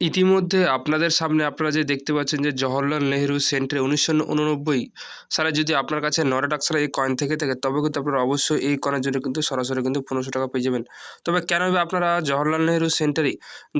ইতিমধ্যে আপনাদের সামনে আপনারা যে দেখতে পাচ্ছেন যে জওহরলাল নেহেরু সেন্টারে উনিশশো উননব্বই সালে যদি আপনার কাছে নটা টাকা এই কয়েন থেকে থাকে, তবে কিন্তু আপনারা অবশ্যই এই কয়েনের জন্য কিন্তু সরাসরি কিন্তু পনেরোশো টাকা পেয়ে যাবেন। তবে কেন হবে আপনারা জওহরলাল নেহেরু সেন্টারে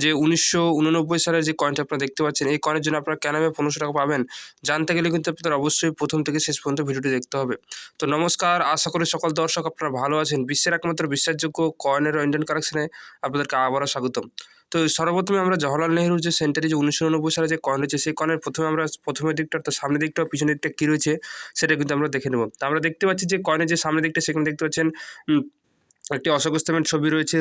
যে উনিশশো উননব্বই সালের যে কয়েনটা আপনারা দেখতে পাচ্ছেন, এই কয়েনের জন্য আপনারা কেন হবে পনেরোশো টাকা পাবেন, জানতে গেলে কিন্তু আপনাদের অবশ্যই প্রথম থেকে শেষ পর্যন্ত ভিডিওটি দেখতে হবে। তো নমস্কার, আশা করি সকল দর্শক আপনারা ভালো আছেন। বিশ্বের একমাত্র বিশ্বাসযোগ্য কয়েনের ইন্ডিয়ান কালেকশনে আপনাদেরকে আবারও স্বাগতম। তো সর্বপ্রথমে আমরা জওহরলাল নেহরুর যে সেন্টারে যে উনিশশো উননব্বই সালে যে কয়েন রয়েছে, সেই কয়েনের প্রথমে আমরা প্রথমের দিকটা তো সামনের দিকটা, পিছনের দিকটা কী রয়েছে, সেটা কিন্তু আমরা দেখে নেব। তা আমরা দেখতে পাচ্ছি যে কয়েনের যে সামনের দিকটা, সেখানে দেখতে পাচ্ছেন একটি অশোক ছবি রয়েছে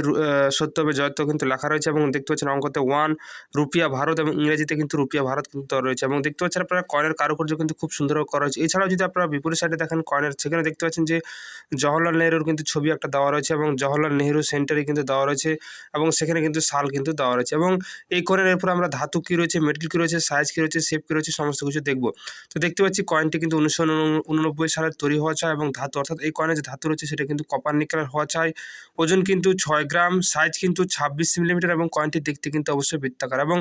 সত্য হবে জয়ত্ব কিন্তু লেখা রয়েছে এবং দেখতে পাচ্ছেন অঙ্কতে ওয়ান রুপিয়া ভারত এবং ইংরেজিতে কিন্তু রুপিয়া ভারত কিন্তু রয়েছে এবং দেখতে পাচ্ছেন আপনারা কয়েনের কারুকার্য কিন্তু খুব সুন্দর করা হয়েছে। এছাড়াও যদি আপনারা বিপরীত সাইডে দেখেন কয়েনের, সেখানে দেখতে পাচ্ছেন যে জওহরলাল নেহরুর কিন্তু ছবি একটা দেওয়া রয়েছে এবং জওহরলাল নেহরু সেন্টারে কিন্তু দেওয়া রয়েছে এবং সেখানে কিন্তু সাল কিন্তু দেওয়া রয়েছে এবং এই কয়েনের এরপর আমরা ধাতু কী রয়েছে মেটেল কী রয়েছে সাইজ কী রয়েছে শেপ কী রয়েছে, সমস্ত কিছু দেখব। তো দেখতে পাচ্ছি কয়েনটি কিন্তু উনিশশো উননব্বই সালে তৈরি হওয়া চাই এবং ধাতু, অর্থাৎ এই কয়েনের যে ধাতু রয়েছে সেটা কিন্তু কপার নিকেলের হওয়া চাই ওজন কিন্তু ছয় গ্রাম সাইজ কিন্তু ছাব্বিশ মিলিমিটার এবং কয়েনটি দেখতে কিন্তু অবশ্যই বৃত্তাকার। এবং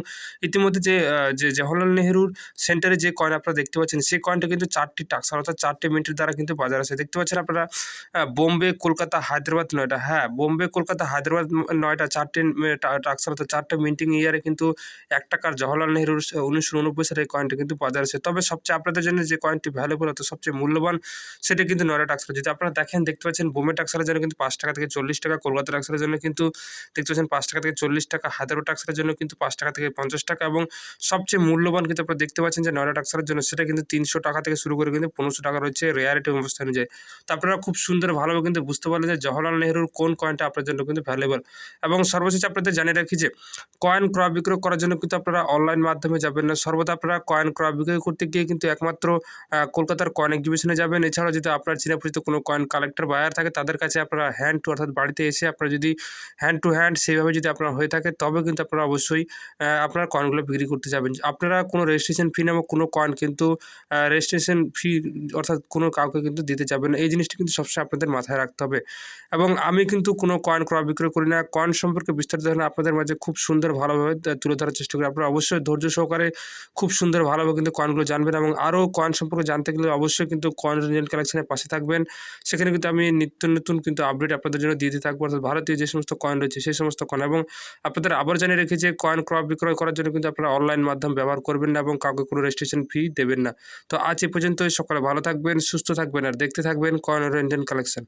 ইতিমধ্যে যে যে জওহরলাল নেহরুর সেন্টারে যে কয়েন আপনারা দেখতে পাচ্ছেন, সেই কয়েনটা কিন্তু চারটি টাক্সার অর্থাৎ চারটি মিনিটের দ্বারা কিন্তু বাজার আছে। দেখতে পাচ্ছেন আপনারা বোম্বে, কলকাতা, হায়দ্রাবাদ নয়টা। হ্যাঁ বোম্বে, কলকাতা, হায়দ্রাবাদ নয়টা, চারটে টাক্সার অর্থাৎ চারটে মিন্টিং ইয়ারে কিন্তু এক টাকার জওহরলাল নেহরুর উনিশশো উনব্বই সালে এই কয়েনটা কিন্তু বাজার আছে। তবে সবচেয়ে আপনাদের জন্য যে কয়েনটি ভ্যালুবল অর্থাৎ সবচেয়ে মূল্যবান, সেটা কিন্তু নয়টা টাক্সার যদি আপনারা দেখেন, দেখতে পাচ্ছেন, বোম্বে টাক্সারের জন্য কিন্তু পাঁচ টাকা থেকে চল্লিশ টাকা কলকাতার টাক্সারের জন্য কিন্তু দেখতে পাচ্ছেন পাঁচ টাকা থেকে চল্লিশ টাকা হায়দ্রাবাদ টাক্সারের জন্য কিন্তু পাঁচ টাকা থেকে পঞ্চাশ টাকা এবং সবচেয়ে মূল্যবান কিন্তু আপনারা দেখতে পাচ্ছেন যে নয়টা টাক্সারের জন্য সেটা কিন্তু তিনশো টাকা থেকে শুরু করে কিন্তু পনেরোশো টাকা রয়েছে রেয়ারিটি অবস্থা অনুযায়ী। তো আপনারা খুব সুন্দর ভালোভাবে কিন্তু বুঝতে পারলেন যে জওহরলাল নেহরুর কোন কয়েনটা আপনার জন্য কিন্তু ভ্যালুয়েবল এবং সর্বশেষ আপনাদের জানিয়ে রাখি যে কয়েন ক্রয় বিক্রয় করার জন্য কিন্তু আপনারা অনলাইন মাধ্যমে যাবেন না। সর্বদা আপনারা কয়েন ক্রয় বিক্রয় করতে গিয়ে কিন্তু একমাত্র কলকাতার কয়েন এক্সিবিশনে যাবেন। এছাড়াও যদি আপনার চিনা পরিচিত কোনো কয়েন কালেক্টর বায়ার থাকে, তাদের কাছে আপনারা হ্যান্ড টু অর্থাৎ বাড়িতে এসে আপনারা যদি হ্যান্ড টু হ্যান্ড সেইভাবে যদি আপনার হয়ে থাকে, তবে কিন্তু আপনারা অবশ্যই আপনার কয়েনগুলো বিক্রি করতে যাবেন। আপনারা কোনো রেজিস্ট্রেশন ফি নামক কোনো কয়েন কিন্তু রেজিস্ট্রেশন ফি অর্থাৎ কোনো কাউকে কিন্তু দিতে যাবেন এই জিনিসটা কিন্তু সবসময় আপনাদের মাথায় রাখতে হবে। এবং আমি কিন্তু কোনো কয়েন ক্রয় বিক্রয় করি না। কয়েন সম্পর্কে বিস্তারিত ধারণা আপনাদের মাঝে খুব সুন্দর ভালোভাবে তুলে ধরার চেষ্টা করি। আপনারা অবশ্যই ধৈর্য সহকারে খুব সুন্দর ভালোভাবে কিন্তু কয়েনগুলো জানবেন এবং আরও কয়েন সম্পর্কে জানতে গেলে অবশ্যই কিন্তু কয়েন রিজেন কালেকশনের পাশে থাকবেন। সেখানে কিন্তু আমি নিত্য নতুন কিন্তু আপডেট আপনাদের জন্য দিয়ে দিতে থাকব, অর্থাৎ ভারতীয় যে সমস্ত কয়েন রয়েছে সেই সমস্ত কয়েন এবং আপনাদের আবার জানিয়ে রেখেছি যে কয়েন ক্রয় বিক্রয় করার জন্য কিন্তু আপনারা অনলাইন মাধ্যম ব্যবহার করবেন না এবং কাউকে কোনো রেজিস্ট্রেশন ফি দেবেন না। তো আজ এ পর্যন্ত সকলে ভালো থাকবেন, সুস্থ থাকবেন, আর দেখতে থাকবেন কয়েন রঞ্জন কালেকশন